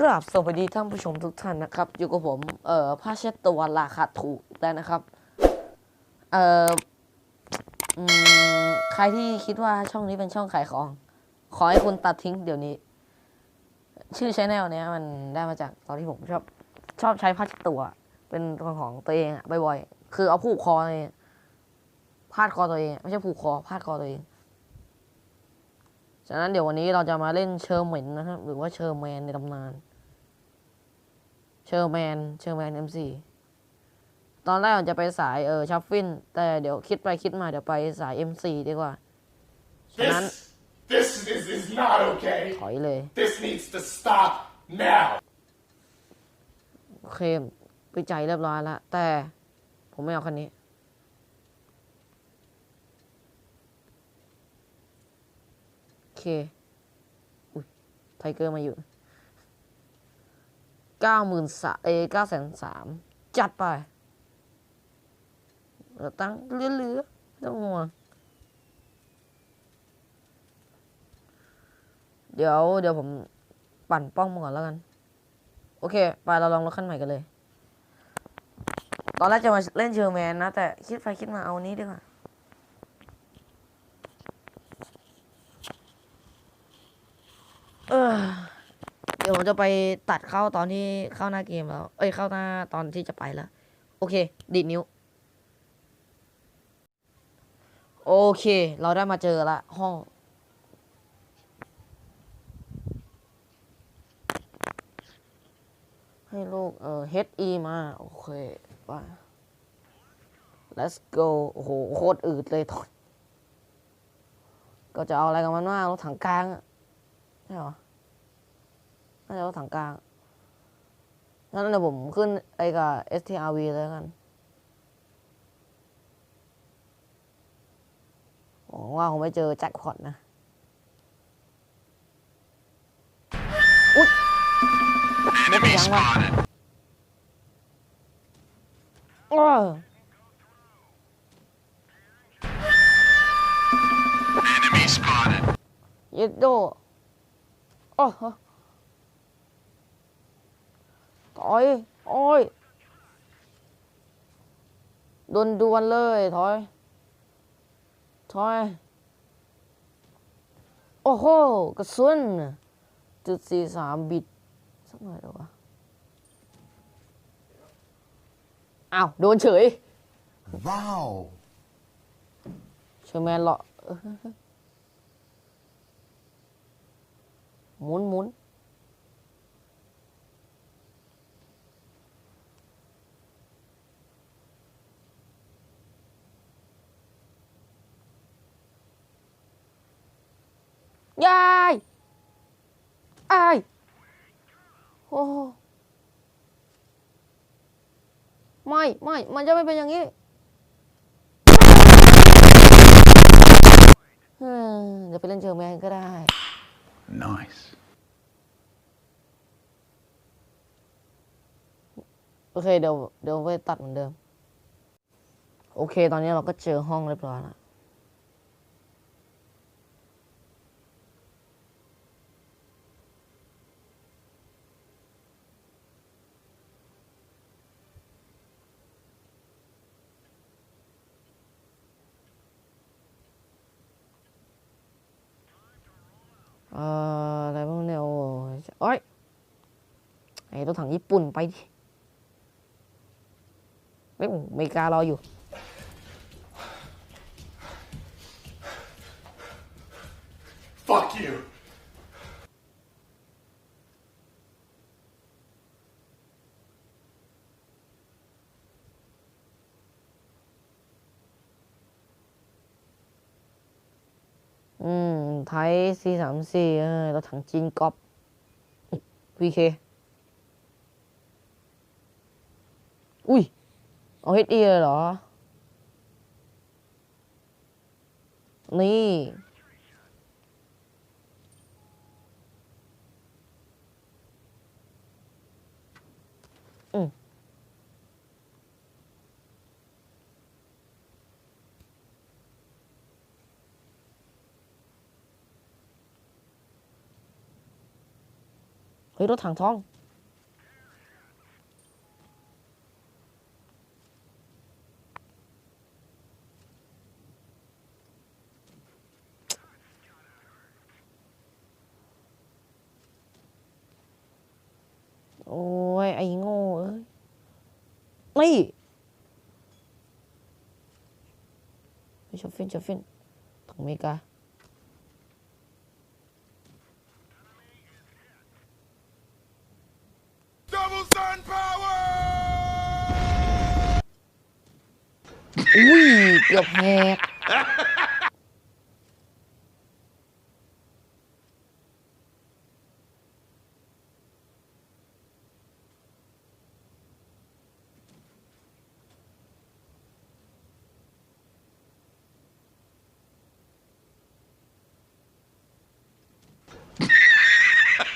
กราบสวัสดีท่านผู้ชมทุกท่านนะครับ อยู่กับผมเอ่อผ้าเช็ดตัวราคาถูกแล้วนะครับเอ่ออืมใครที่คิดว่าช่องนี้เป็นช่องขายของ ขอให้คุณตัดทิ้งเดี๋ยวนี้ ชื่อชแนลเนี้ยมันได้มาจากตอนที่ผมชอบชอบใช้ผ้าเช็ดตัว เป็นตัวของตัวเองอะบ่อยๆคือเอาผูกคอเลยพาดคอตัวเอง ไม่ใช่ผูกคอพาดคอตัวเองฉะนั้นเดี๋ยววันนี้เราจะมาเล่นเชอร์เมนนะครับหรือว่าเชอร์แมนในตำนาน ชอร์แมนเชอร์แมนเอ็มซีตอนแรกผมจะไปสายเออชัฟฟิน แต่เดี๋ยวคิดไปคิดมาเดี๋ยวไปสาย M4 ดีกว่าฉะนั้น This, this is, is not okay. ถอยเลย This needs to stop now. โอเคไปใจายเรียบร้อยแล้ว แต่ผมไม่เอาคันนี้ โอเค อุ้ยไทเกอร์มาอยู่ เก้าหมื่นสามเอเก้าแสนสามจัดไปเหลือตั้งเลือๆไม่ต้องห่วงเดี๋ยวเดี๋ยวผมปั่นป้องมาก่อนแล้วกัน โอเค ไปเราลองรถคันใหม่กันเลย ตอนแรกจะมาเล่นเชอร์แมนนะ แต่คิดไปคิดมาเอานี้ดีกว่าเออ ดี๋ยวผมจะไปตัดเข้าตอนที่เข้าหน้าเกมแล้ว เอ้ยเข้าหน้าตอนที่จะไปแล้ว โอเค ดีดนิ้ว โอเค เราได้มาเจอละห้อง ให้ลูกเอ่อ HE มา โอเคไป let's go โอ้โห โคตรอืดเลยทนก็จะเอาอะไรกับมันว่ารถถังกลางอะใช่หรอ น่าจะรถถังกลางงั้นเดี๋ยวผมขึ้นไอ้กับ STRV เลยแล้วกันหวังว่าคงไม่เจอแจ็คพอตนะ Enemy Yang lah. spotted. โอ้ย Enemy spotted. เย็ดโดโอ้โห ถอย โอ้ยดวนดวนๆเลย ถอย ถอย โอ้โห กระสุนจุดสี่สามบิตสักหน่อยเดี๋ยววะอ้าว โดนเฉย Wow. เชอร์แมนเหรอเออหมุนหมุน ยายอายโอ้ไม่ไม่มันจะไม่เป็นอย่างนี้เออเดี๋ยวไปเล่นเจอแมนก็ได้ Nice. โอเคเดี๋ยวเดี๋ยวไปตัดเหมือนเดิม โอเค ตอนนี้เราก็เจอห้องเรียบร้อยแล้ว อะไรบ้างเนี่ยโอ้ยโอ้ยไอ้รถถังญี่ปุ่นไปดิเฮ้ยอเมริการออยู่ อืม ไทยซีสามสี่เราถังจีนก๊อปพีเค อุ้ย เอาเฮดเอเลยเหรอ นี่ ฮ้ยรถถังทองโอ้ยไอ้โง่เอ้ย นี่ไปชอฟฟินชอฟฟินของอเมริกา Double sun power! อุ้ยเกือบแหก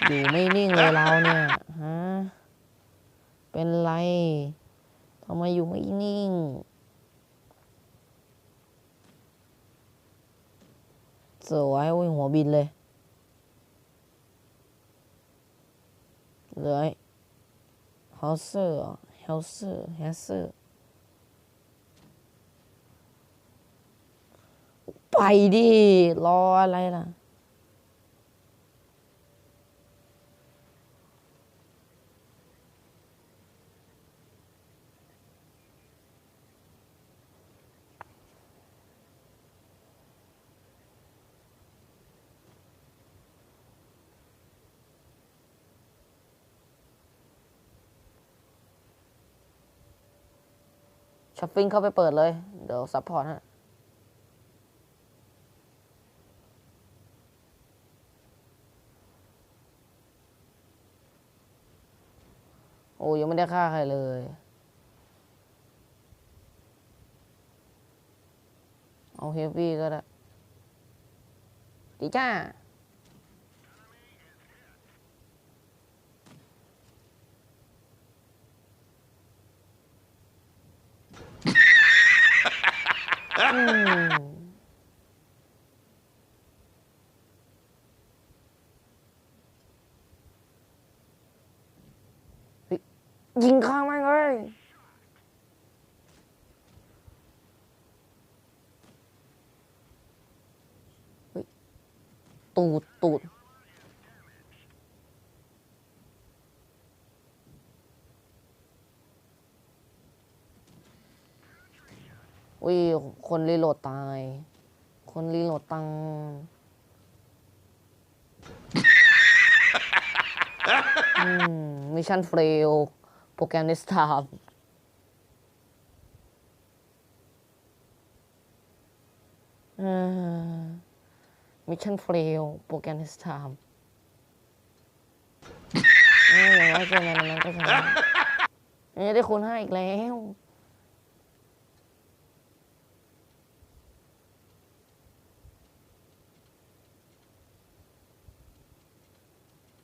อยู่ไม่นิ่งเลยเราเนี่ยฮะเป็นไรทำไมอยู่ไม่นิ่ง สวยโอ้ยหัวบินเลยเลยเฮาเซอร์เฮาเซอร์เฮาเซอร์ไปดิ รออะไรล่ะ ช้อ ปปิ้งเข้าไปเปิดเลย เดี๋ยวซัพพอร์ตฮะโอ้ยังไม่ได้ฆ่าใครเลยเอาเฮฟวี่ก็ได้ดีจ้า อืมเฮ้ ยิงข้างมันเลยตูดตูด อุ้ยคนรีโหลดตาย คนรีโหลดตังมมิชชั่นเฟลโปรแกรมเดสก์ท็อปมิชชั่นเฟลโปรแกรมเดสก์ท็อย่างน้อยเกมนั้นมันก็ชนะนี่ได้คูณห้าอีกแล้ว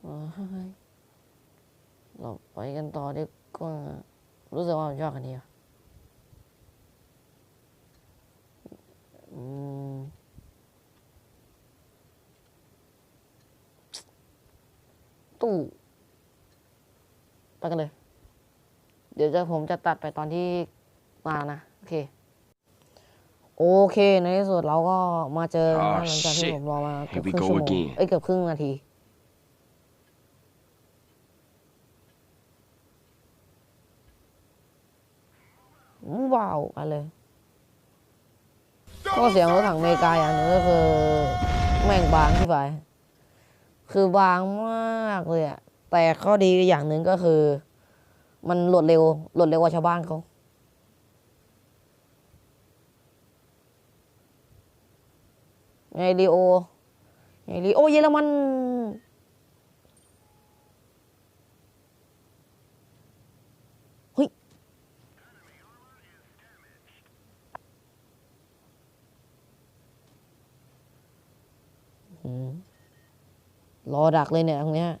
โอ้ย เราไปกันต่อดีกว่า รู้สึกว่าผมชอบคันนี้ว่ะอืมตู้ไปกันเลย เดี๋ยวจะผมจะตัดไปตอนที่มานะ โอเค โอเค ในที่สุดเราก็มาเจอกันนะ Oh, หลังจากที่ shit. ผมรอมาเกือบ Here ค we รึ่ง go ชั่วโมง again. เอ้ยเกือบครึ่งนาที ว้าวอะไรก็เสียงรถถังอเมริกาอย่างหนึงก็คือ แม่งบางที่ไป คือบางมากเลยอะแต่ข้อดีอย่างหนึ่งก็คือ มันรวดเร็วรวดเร็วกว่าชาวบ้านเขาไงลีโอไงลีโอเยอรมัน เฮ้ย อืม รอดักเลยเนี่ยตรงเนี้ย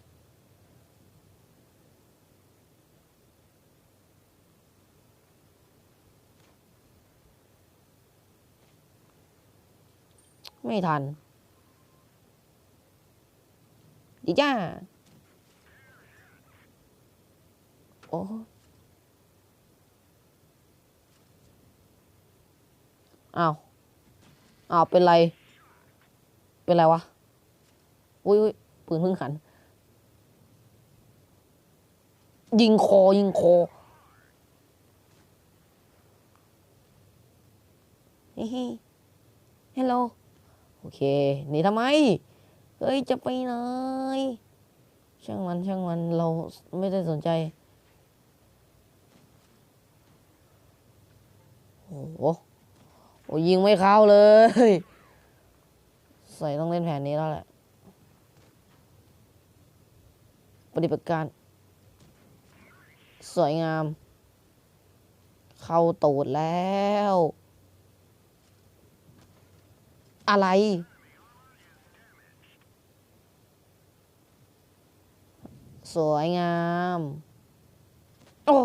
ไม่ทัน ดีจ้า โอ้อ้าวอ้าว เป็นไร เป็นไรวะ อุ้ยอุ้ย ปืนพิ่งหัน ยิงคอยิงคอเฮ้ยฮัลโหลโอเคหนีทำไม เฮ้ย จะไปไหนช่างมันช่างมันเราไม่ได้สนใจ โอ้โหโอ้ยิงไม่เข้าเลย ใส่ต้องเล่นแผนนี้แล้วแหละ ปฏิบัติการ สวยงาม เข้าตูดแล้ว อะไร สวยงาม โอ้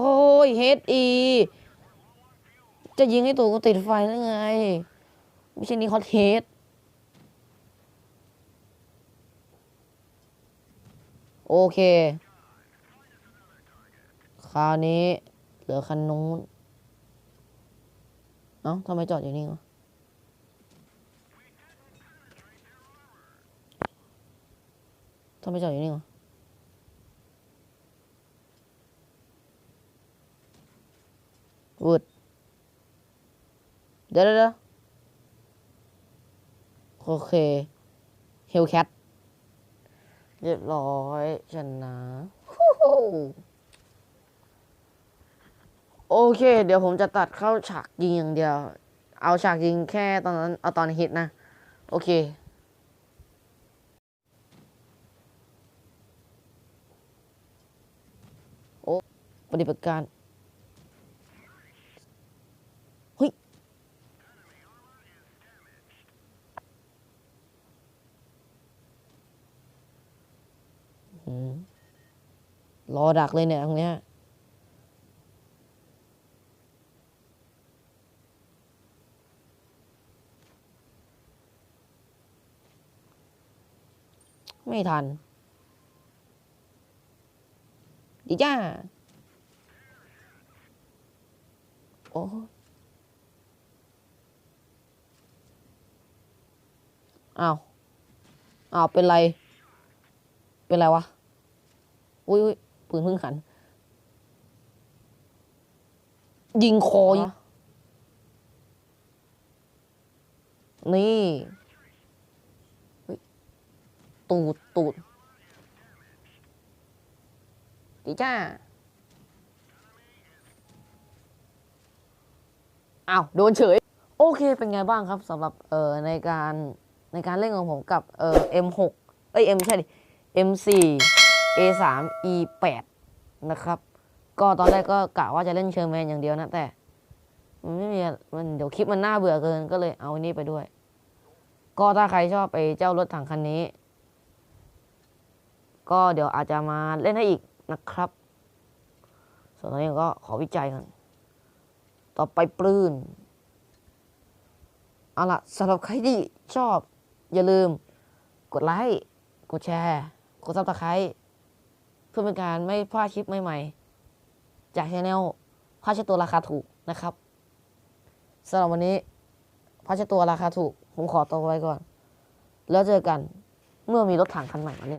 ยเฮดอีจะยิงให้ตัวกูติดไฟได้ไง ไม่ใช่นี่ฮอตเฮด โอเค คราวนี้ เหลือคันนู้น เอ้าทำไมจอดอยู่นี่วะทำไมจอดอยู่นี่วะวุดเดี๋ยวเดี๋ยวเดี๋ยวโอเค เฮลแคท เรียบร้อยชนะโอเค เดี๋ยวผมจะตัดเข้าฉากยิงอย่างเดียว เอาฉากยิงแค่ตอนนั้น เอาตอนฮิตนะ โอเคโอ้ปฏิบัติการ เฮ้ย อืม รอดักเลยเนี่ยตรงเนี้ยไม่ทัน ดีจ้า โอ้เอ้าวอ้าเป็นไร เป็นไรวะ อุ้ยอุ้ยปืนเพิ่งหัน ยิงคอยิงนี่เฮ้ยตูดตูดดีจ้าอ้าวโดนเฉย โอเคเป็นไงบ้างครับสำหรับเอ่อในการในการเล่นของผมกับเอ่อ M6 เอ้ย M ไม่ใช่ดิ M4 A3 E8 นะครับ ก็ตอนแรกก็กะว่าจะเล่นเชอร์แมนอย่างเดียวนะ แต่มันไม่มีมันเดี๋ยวคลิปมันน่าเบื่อเกินก็เลยเอาอันนี้ไปด้วย ก็ถ้าใครชอบไปเจ้ารถถังคันนี้ ก็เดี๋ยวอาจจะมาเล่นให้อีกนะครับ ส่วนตอนนี้ก็ขอวิจัยกัน ต่อไปปลื้นเอาล่ะสำหรับใครที่ชอบ อย่าลืม กดไลค์ กดแชร์ กดซับสไครต์ พื่อเป็นการไม่พลาดคลิปใหม่ๆ จากชาแนลผ้าเช็ดตัวราคาถูกนะครับสำหรับวันนี้ผ้าเช็ดตัวราคาถูก ผมขอตัวไปก่อน แล้วเจอกันเมื่อมีรถถังคันใหม่มาเล่น